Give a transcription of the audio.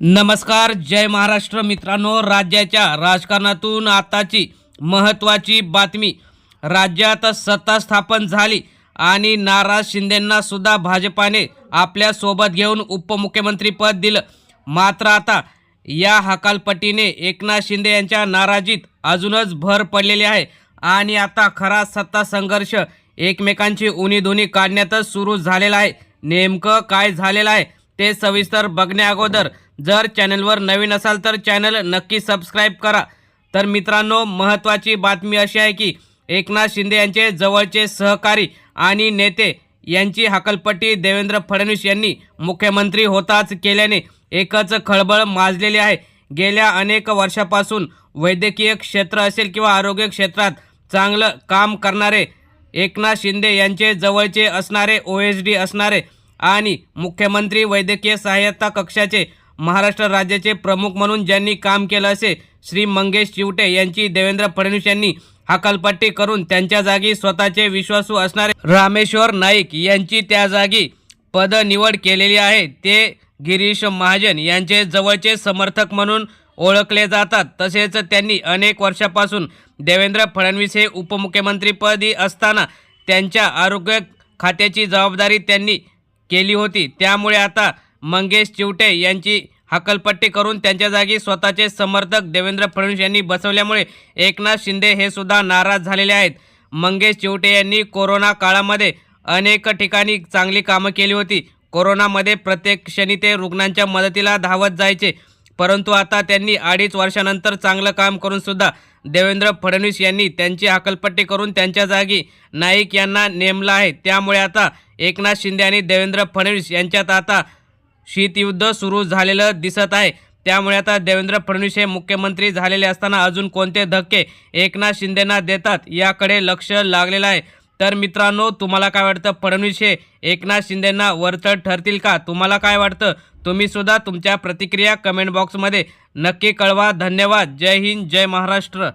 नमस्कार जय महाराष्ट्र मित्रांनो. राज्याच्या राजकारणातून आताची महत्त्वाची बातमी. राज्यात सत्ता स्थापन झाली आणि नाराज शिंदेंना सुद्धा भाजपाने आपल्यासोबत घेऊन उपमुख्यमंत्रीपद दिलं. मात्र आता या हकालपट्टीने एकनाथ शिंदे यांच्या नाराजीत अजूनच भर पडलेली आहे आणि आता खरा सत्ता संघर्ष एकमेकांची उणीधुनी काढण्यातच सुरू झालेला आहे. नेमकं काय झालेलं आहे ते सविस्तर बघण्याअगोदर जर चॅनलवर नवीन असाल तर चॅनल नक्की सबस्क्राईब करा. तर मित्रांनो महत्त्वाची बातमी अशी आहे की एकनाथ शिंदे यांचे जवळचे सहकारी आणि नेते यांची हकलपट्टी देवेंद्र फडणवीस यांनी मुख्यमंत्री होताच केल्याने एकच खळबळ माजलेली आहे. गेल्या अनेक वर्षापासून वैद्यकीय क्षेत्र असेल किंवा आरोग्य क्षेत्रात चांगलं काम करणारे एकनाथ शिंदे यांचे जवळचे असणारे ओ एस डी असणारे आणि मुख्यमंत्री वैद्यकीय सहाय्यता कक्षाचे महाराष्ट्र राज्याचे प्रमुख म्हणून ज्यांनी काम केलं असे श्री मंगेश चिवटे यांची देवेंद्र फडणवीस यांनी हकालपट्टी करून त्यांच्या जागी स्वतःचे विश्वासू असणारे रामेश्वर नाईक यांची त्या जागी पद निवड केलेली आहे. ते गिरीश महाजन यांचे जवळचे समर्थक म्हणून ओळखले जातात. तसेच त्यांनी अनेक वर्षापासून देवेंद्र फडणवीस हे उपमुख्यमंत्रीपदी असताना त्यांच्या आरोग्य खात्याची जबाबदारी त्यांनी केली होती. त्यामुळे आता मंगेश चिवटे यांची हकलपट्टी करून त्यांच्या जागी स्वतःचे समर्थक देवेंद्र फडणवीस यांनी बसवल्यामुळे एकनाथ शिंदे हे सुद्धा नाराज झालेले आहेत. मंगेश चिवटे यांनी कोरोना काळामध्ये अनेक ठिकाणी चांगली कामं केली होती. कोरोनामध्ये प्रत्येक क्षणी ते रुग्णांच्या मदतीला धावत जायचे. परंतु आता त्यांनी अडीच वर्षानंतर चांगलं काम करून सुद्धा देवेंद्र फडणवीस यांनी त्यांची हकलपट्टी करून त्यांच्या जागी नाईक यांना नेमलं आहे. त्यामुळे आता एकनाथ शिंदे आणि देवेंद्र फडणवीस यांच्यात आता शीतयुद्ध सुरू झालेलं दिसत आहे. त्यामुळे आता देवेंद्र फडणवीस हे मुख्यमंत्री झालेले असताना अजून कोणते धक्के एकनाथ शिंदेना देतात याकडे लक्ष लागलेलं आहे. तर मित्रांनो तुम्हाला काय वाटतं? फडणवीस हे एकनाथ शिंदेना वरचढ ठरतील का? तुम्हाला काय वाटतं? तुम्ही सुद्धा तुमच्या प्रतिक्रिया कमेंट बॉक्समध्ये नक्की कळवा. धन्यवाद. जय हिंद. जय महाराष्ट्र.